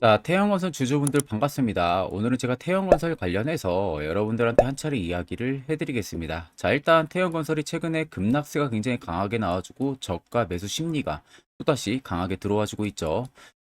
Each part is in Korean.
자, 태형건설 주주분들 반갑습니다. 오늘은 제가 태형건설 관련해서 여러분들한테 한 차례 이야기를 해드리겠습니다. 자, 일단 태형건설이 최근에 급락세가 굉장히 강하게 나와주고 저가 매수 심리가 또다시 강하게 들어와주고 있죠.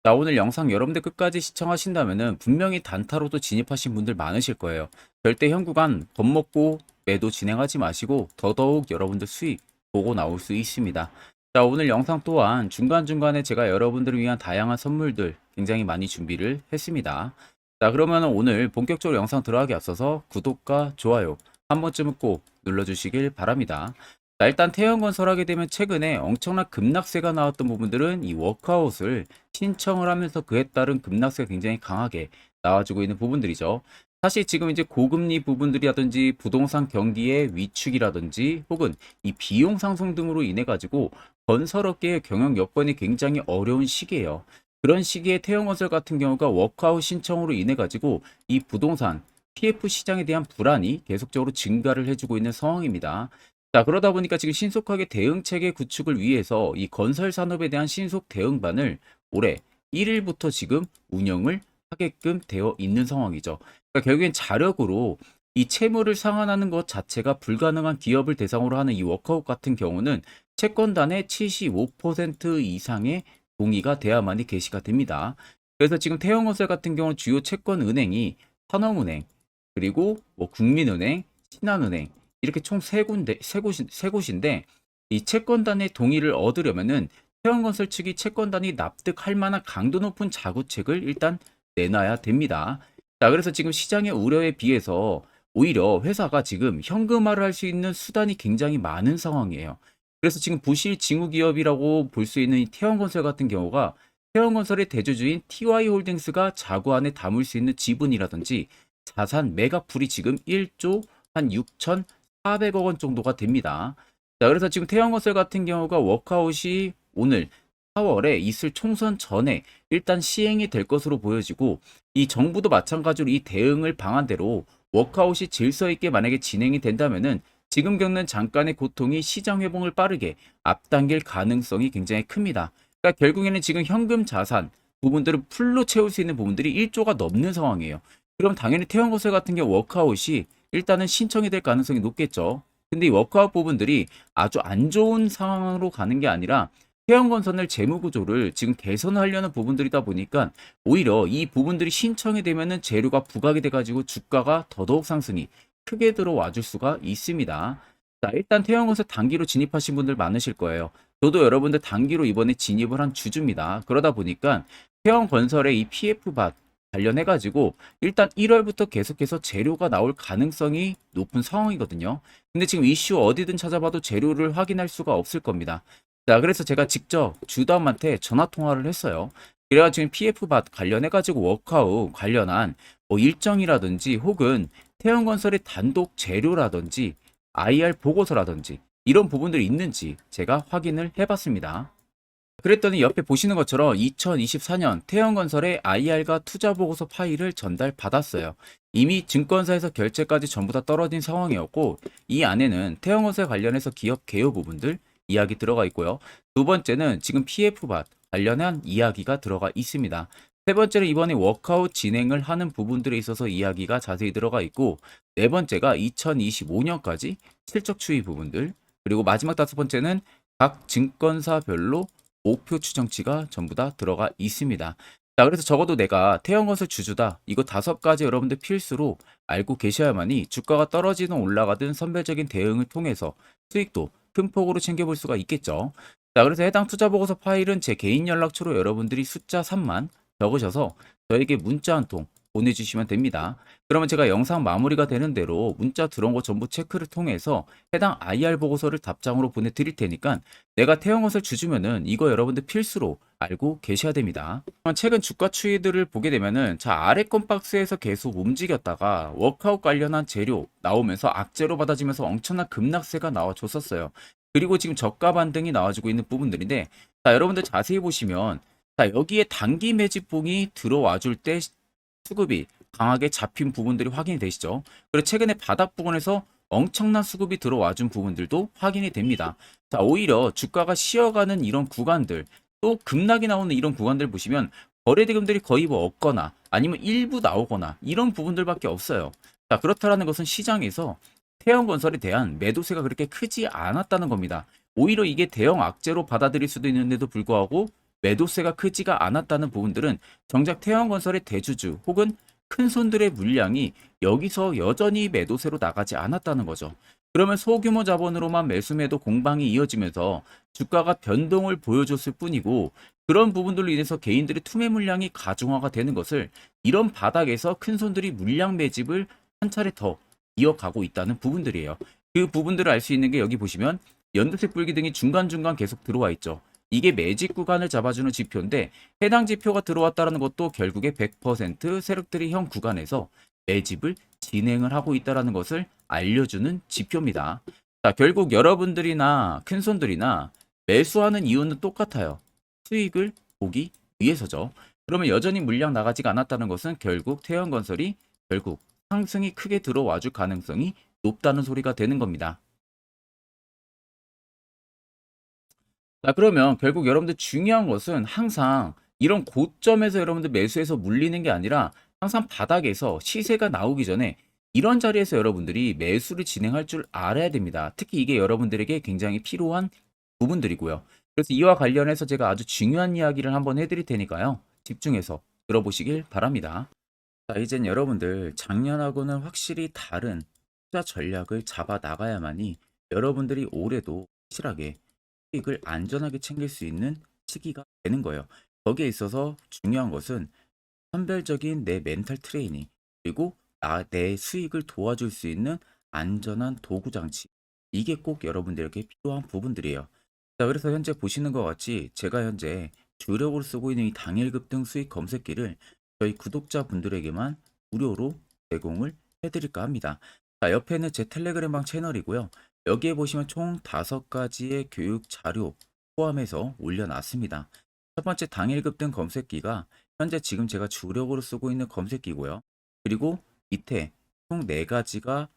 자, 오늘 영상 여러분들 끝까지 시청하신다면은 분명히 단타로도 진입하신 분들 많으실 거예요. 절대 현 구간 겁먹고 매도 진행하지 마시고 더더욱 여러분들 수익 보고 나올 수 있습니다. 자, 오늘 영상 또한 중간중간에 제가 여러분들을 위한 다양한 선물들 굉장히 많이 준비를 했습니다. 자, 그러면 오늘 본격적으로 영상 들어가기 앞서서 구독과 좋아요 한 번쯤은 꼭 눌러주시길 바랍니다. 자, 일단 태형건설 하게 되면 최근에 엄청난 급락세가 나왔던 부분들은 이 워크아웃을 신청을 하면서 그에 따른 급락세가 굉장히 강하게 나와주고 있는 부분들이죠. 사실 지금 이제 고금리 부분들이라든지 부동산 경기의 위축이라든지 혹은 이 비용 상승 등으로 인해 가지고 건설업계의 경영 여건이 굉장히 어려운 시기예요. 그런 시기에 태형건설 같은 경우가 워크아웃 신청으로 인해 가지고 이 부동산 PF 시장에 대한 불안이 계속적으로 증가를 해주고 있는 상황입니다. 자, 그러다 보니까 지금 신속하게 대응 체계 구축을 위해서 이 건설 산업에 대한 신속 대응반을 올해 1일부터 지금 운영을 하게끔 되어 있는 상황이죠. 그러니까 결국엔 자력으로 이 채무를 상환하는 것 자체가 불가능한 기업을 대상으로 하는 이 워크아웃 같은 경우는 채권단의 75% 이상의 동의가 돼야만이 개시가 됩니다. 그래서 지금 태형건설 같은 경우는 주요 채권 은행이 산업은행, 그리고 뭐 국민은행, 신한은행 이렇게 총 세 군데 세 곳, 세 곳인데 이 채권단의 동의를 얻으려면은 태형건설 측이 채권단이 납득할 만한 강도 높은 자구책을 일단 내놔야 됩니다. 자, 그래서 지금 시장의 우려에 비해서 오히려 회사가 지금 현금화를 할 수 있는 수단이 굉장히 많은 상황이에요. 그래서 지금 부실 징후 기업이라고 볼 수 있는 이 태형건설 같은 경우가 태형건설의 대주주인 TY홀딩스가 자구 안에 담을 수 있는 지분이라든지 자산 매각풀이 지금 1조 한 6,400억 원 정도가 됩니다. 자, 그래서 지금 태형건설 같은 경우가 워크아웃이 오늘 4월에 있을 총선 전에 일단 시행이 될 것으로 보여지고 이 정부도 마찬가지로 이 대응을 방안대로 워크아웃이 질서 있게 만약에 진행이 된다면은 지금 겪는 잠깐의 고통이 시장 회복을 빠르게 앞당길 가능성이 굉장히 큽니다. 그러니까 결국에는 지금 현금 자산 부분들을 풀로 채울 수 있는 부분들이 1조가 넘는 상황이에요. 그럼 당연히 태형건설 같은 경우 워크아웃이 일단은 신청이 될 가능성이 높겠죠. 근데 이 워크아웃 부분들이 아주 안 좋은 상황으로 가는 게 아니라 태형건설의 재무 구조를 지금 개선하려는 부분들이다 보니까 오히려 이 부분들이 신청이 되면은 재료가 부각이 돼가지고 주가가 더더욱 상승이 크게 들어와 줄 수가 있습니다. 자, 일단 태형건설 단기로 진입하신 분들 많으실 거예요. 저도 여러분들 단기로 이번에 진입을 한 주주입니다. 그러다 보니까 태형건설의 이 PF밭 관련해가지고 일단 1월부터 계속해서 재료가 나올 가능성이 높은 상황이거든요. 근데 지금 이슈 어디든 찾아봐도 재료를 확인할 수가 없을 겁니다. 자, 그래서 제가 직접 주담한테 전화 통화를 했어요. 그래가 지금 PF밭 관련해가지고 워크아웃 관련한 뭐 일정이라든지 혹은 태형건설의 단독 재료라든지 IR 보고서라든지 이런 부분들이 있는지 제가 확인을 해봤습니다. 그랬더니 옆에 보시는 것처럼 2024년 태형건설의 IR과 투자 보고서 파일을 전달 받았어요. 이미 증권사에서 결제까지 전부 다 떨어진 상황이었고 이 안에는 태형건설 관련해서 기업 개요 부분들 이야기 들어가 있고요. 두 번째는 지금 PF밭 관련한 이야기가 들어가 있습니다. 세 번째는 이번에 워크아웃 진행을 하는 부분들에 있어서 이야기가 자세히 들어가 있고 네 번째가 2025년까지 실적 추이 부분들 그리고 마지막 다섯 번째는 각 증권사별로 목표 추정치가 전부 다 들어가 있습니다. 자, 그래서 적어도 내가 태형건설 주주다. 이거 다섯 가지 여러분들 필수로 알고 계셔야만이 주가가 떨어지든 올라가든 선별적인 대응을 통해서 수익도 큰 폭으로 챙겨볼 수가 있겠죠. 자, 그래서 해당 투자 보고서 파일은 제 개인 연락처로 여러분들이 숫자 3만 적으셔서 저에게 문자 한 통 보내주시면 됩니다. 그러면 제가 영상 마무리가 되는 대로 문자 들어온 거 전부 체크를 통해서 해당 IR 보고서를 답장으로 보내드릴 테니까 내가 태형건설 주주면은 이거 여러분들 필수로 알고 계셔야 됩니다. 최근 주가 추이들을 보게 되면은 자 아래 건 박스에서 계속 움직였다가 워크아웃 관련한 재료 나오면서 악재로 받아지면서 엄청난 급락세가 나와줬었어요. 그리고 지금 저가 반등이 나와주고 있는 부분들인데 자 여러분들 자세히 보시면 자 여기에 단기 매집봉이 들어와 줄 때 수급이 강하게 잡힌 부분들이 확인이 되시죠. 그리고 최근에 바닥 부분에서 엄청난 수급이 들어와 준 부분들도 확인이 됩니다. 자, 오히려 주가가 쉬어가는 이런 구간들, 또 급락이 나오는 이런 구간들 보시면 거래대금들이 거의 뭐 없거나 아니면 일부 나오거나 이런 부분들밖에 없어요. 자, 그렇다라는 것은 시장에서 태형건설에 대한 매도세가 그렇게 크지 않았다는 겁니다. 오히려 이게 대형 악재로 받아들일 수도 있는데도 불구하고 매도세가 크지가 않았다는 부분들은 정작 태형건설의 대주주 혹은 큰 손들의 물량이 여기서 여전히 매도세로 나가지 않았다는 거죠. 그러면 소규모 자본으로만 매수 매도 공방이 이어지면서 주가가 변동을 보여줬을 뿐이고 그런 부분들로 인해서 개인들의 투매 물량이 가중화가 되는 것을 이런 바닥에서 큰 손들이 물량 매집을 한 차례 더 이어가고 있다는 부분들이에요. 그 부분들을 알 수 있는 게 여기 보시면 연두색 불기둥이 중간중간 계속 들어와 있죠. 이게 매직 구간을 잡아주는 지표인데 해당 지표가 들어왔다는 것도 결국에 100% 세력들이 형 구간에서 매집을 진행을 하고 있다는 것을 알려주는 지표입니다. 자, 결국 여러분들이나 큰 손들이나 매수하는 이유는 똑같아요. 수익을 보기 위해서죠. 그러면 여전히 물량 나가지가 않았다는 것은 결국 태연건설이 결국 상승이 크게 들어와 줄 가능성이 높다는 소리가 되는 겁니다. 자, 그러면 결국 여러분들 중요한 것은 항상 이런 고점에서 여러분들 매수해서 물리는 게 아니라 항상 바닥에서 시세가 나오기 전에 이런 자리에서 여러분들이 매수를 진행할 줄 알아야 됩니다. 특히 이게 여러분들에게 굉장히 필요한 부분들이고요. 그래서 이와 관련해서 제가 아주 중요한 이야기를 한번 해드릴 테니까요. 집중해서 들어보시길 바랍니다. 자, 이젠 여러분들 작년하고는 확실히 다른 투자 전략을 잡아 나가야만이 여러분들이 올해도 확실하게 수익을 안전하게 챙길 수 있는 시기가 되는 거예요. 거기에 있어서 중요한 것은 선별적인 내 멘탈 트레이닝 그리고 나, 내 수익을 도와줄 수 있는 안전한 도구 장치 이게 꼭 여러분들에게 필요한 부분들이에요. 자, 그래서 현재 보시는 것 같이 제가 현재 주력으로 쓰고 있는 이 당일 급 등 수익 검색기를 저희 구독자분들에게만 무료로 제공을 해드릴까 합니다. 자, 옆에는 제 텔레그램방 채널이고요. 여기에 보시면 총 다섯 가지의 교육 자료 포함해서 올려놨습니다. 첫 번째 당일 급 등 검색기가 현재 지금 제가 주력으로 쓰고 있는 검색기고요. 그리고 밑에 총네 가지가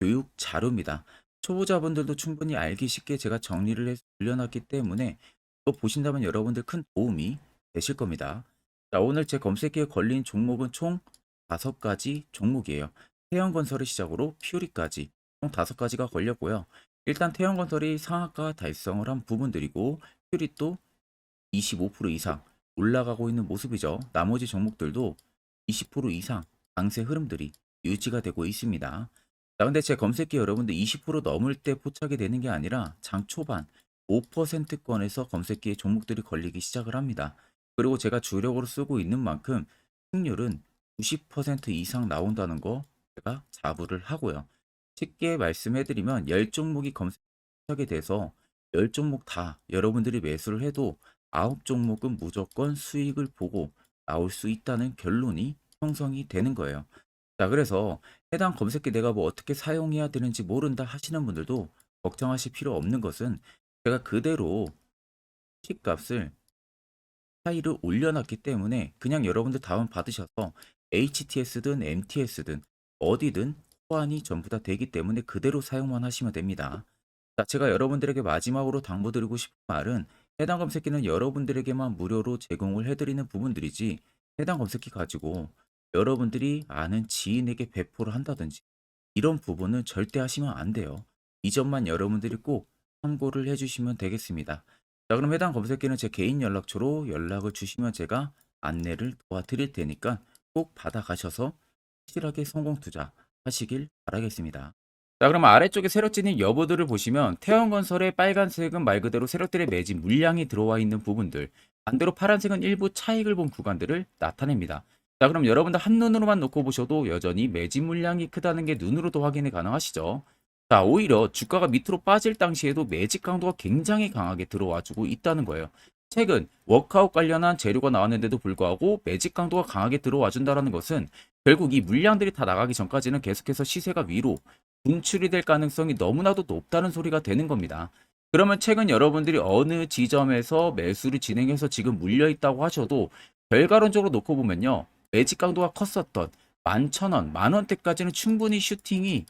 교육 자료입니다. 초보자분들도 충분히 알기 쉽게 제가 정리를 해서 올려놨기 때문에 또 보신다면 여러분들 큰 도움이 되실 겁니다. 자, 오늘 제 검색기에 걸린 종목은 총 다섯 가지 종목이에요. 태양건설을 시작으로 퓨리까지 총 다섯 가지가 걸렸고요. 일단 태양건설이 상한가 달성을 한 부분들이고 퓨리 또25% 이상 올라가고 있는 모습이죠. 나머지 종목들도 20% 이상 강세 흐름들이 유지가 되고 있습니다. 자, 근데 제 검색기 여러분들 20% 넘을 때 포착이 되는 게 아니라 장 초반 5%권에서 검색기에 종목들이 걸리기 시작을 합니다. 그리고 제가 주력으로 쓰고 있는 만큼 승률은 90% 이상 나온다는 거 제가 자부를 하고요. 쉽게 말씀해드리면 10종목이 검색하게 돼서 10종목 다 여러분들이 매수를 해도 9종목은 무조건 수익을 보고 나올 수 있다는 결론이 형성이 되는 거예요. 자, 그래서 해당 검색기 내가 뭐 어떻게 사용해야 되는지 모른다 하시는 분들도 걱정하실 필요 없는 것은 제가 그대로 킥값을 차이를 올려놨기 때문에 그냥 여러분들 다운 받으셔서 HTS든 MTS든 어디든 호환이 전부 다 되기 때문에 그대로 사용만 하시면 됩니다. 자, 제가 여러분들에게 마지막으로 당부드리고 싶은 말은 해당 검색기는 여러분들에게만 무료로 제공을 해드리는 부분들이지 해당 검색기 가지고 여러분들이 아는 지인에게 배포를 한다든지 이런 부분은 절대 하시면 안 돼요. 이 점만 여러분들이 꼭 참고를 해주시면 되겠습니다. 자, 그럼 해당 검색기는 제 개인 연락처로 연락을 주시면 제가 안내를 도와드릴 테니까 꼭 받아가셔서 확실하게 성공 투자 하시길 바라겠습니다. 자, 그럼 아래쪽에 세력 진입 여부들을 보시면 태원건설의 빨간색은 말 그대로 세력들의 매집 물량이 들어와 있는 부분들, 반대로 파란색은 일부 차익을 본 구간들을 나타냅니다. 자, 그럼 여러분들 한눈으로만 놓고 보셔도 여전히 매집 물량이 크다는 게 눈으로도 확인이 가능하시죠? 자, 오히려 주가가 밑으로 빠질 당시에도 매집 강도가 굉장히 강하게 들어와 주고 있다는 거예요. 최근 워크아웃 관련한 재료가 나왔는데도 불구하고 매집 강도가 강하게 들어와 준다는 것은 결국 이 물량들이 다 나가기 전까지는 계속해서 시세가 위로 분출이 될 가능성이 너무나도 높다는 소리가 되는 겁니다. 그러면 최근 여러분들이 어느 지점에서 매수를 진행해서 지금 물려 있다고 하셔도 결과론적으로 놓고 보면요. 매직 강도가 컸었던 11,000원, 만원대까지는 충분히 슈팅이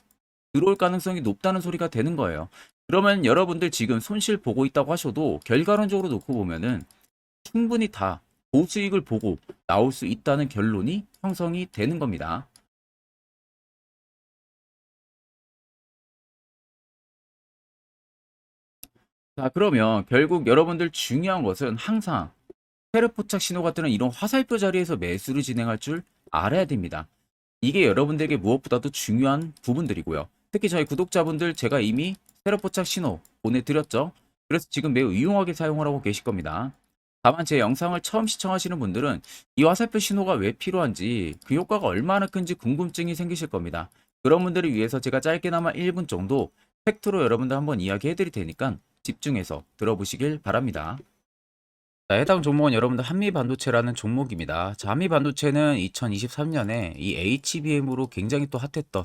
들어올 가능성이 높다는 소리가 되는 거예요. 그러면 여러분들 지금 손실 보고 있다고 하셔도 결과론적으로 놓고 보면은 충분히 다 고수익을 보고 나올 수 있다는 결론이 형성이 되는 겁니다. 자, 그러면 결국 여러분들 중요한 것은 항상 세력포착 신호가 뜨는 이런 화살표 자리에서 매수를 진행할 줄 알아야 됩니다. 이게 여러분들에게 무엇보다도 중요한 부분들이고요. 특히 저희 구독자분들 제가 이미 세력포착 신호 보내드렸죠. 그래서 지금 매우 유용하게 사용을 하고 계실 겁니다. 다만 제 영상을 처음 시청하시는 분들은 이 화살표 신호가 왜 필요한지 그 효과가 얼마나 큰지 궁금증이 생기실 겁니다. 그런 분들을 위해서 제가 짧게나마 1분 정도 팩트로 여러분들 한번 이야기해 드릴 테니까 집중해서 들어보시길 바랍니다. 자, 해당 종목은 여러분들 한미반도체라는 종목입니다. 자, 한미반도체는 2023년에 이 HBM으로 굉장히 또 핫했던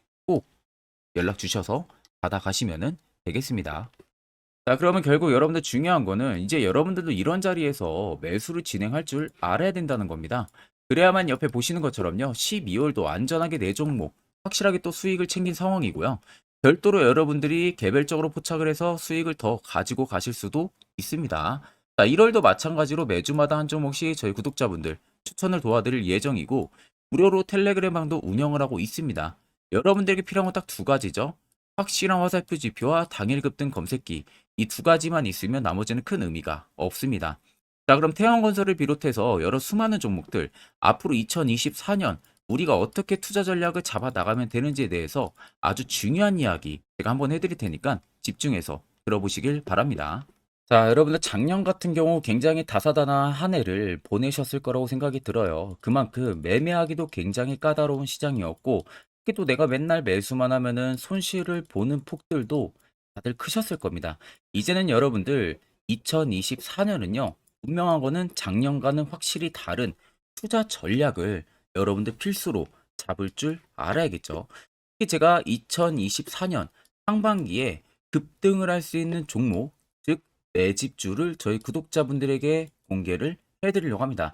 연락 주셔서 받아가시면 되겠습니다. 자, 그러면 결국 여러분들 중요한 거는 이제 여러분들도 이런 자리에서 매수를 진행할 줄 알아야 된다는 겁니다. 그래야만 옆에 보시는 것처럼요. 12월도 안전하게 내 종목 확실하게 또 수익을 챙긴 상황이고요. 별도로 여러분들이 개별적으로 포착을 해서 수익을 더 가지고 가실 수도 있습니다. 자, 1월도 마찬가지로 매주마다 한 종목씩 저희 구독자분들 추천을 도와드릴 예정이고 무료로 텔레그램 방도 운영을 하고 있습니다. 여러분들에게 필요한 건 딱 두 가지죠. 확실한 화살표 지표와 당일 급등 검색기 이 두 가지만 있으면 나머지는 큰 의미가 없습니다. 자, 그럼 태양건설을 비롯해서 여러 수많은 종목들 앞으로 2024년 우리가 어떻게 투자 전략을 잡아 나가면 되는지에 대해서 아주 중요한 이야기 제가 한번 해드릴 테니까 집중해서 들어보시길 바랍니다. 자, 여러분들 작년 같은 경우 굉장히 다사다난한 한 해를 보내셨을 거라고 생각이 들어요. 그만큼 매매하기도 굉장히 까다로운 시장이었고 특히 또 내가 맨날 매수만 하면은 손실을 보는 폭들도 다들 크셨을 겁니다. 이제는 여러분들 2024년은요, 분명한 거는 작년과는 확실히 다른 투자 전략을 여러분들 필수로 잡을 줄 알아야겠죠. 특히 제가 2024년 상반기에 급등을 할 수 있는 종목, 즉 매집주를 저희 구독자분들에게 공개를 해드리려고 합니다.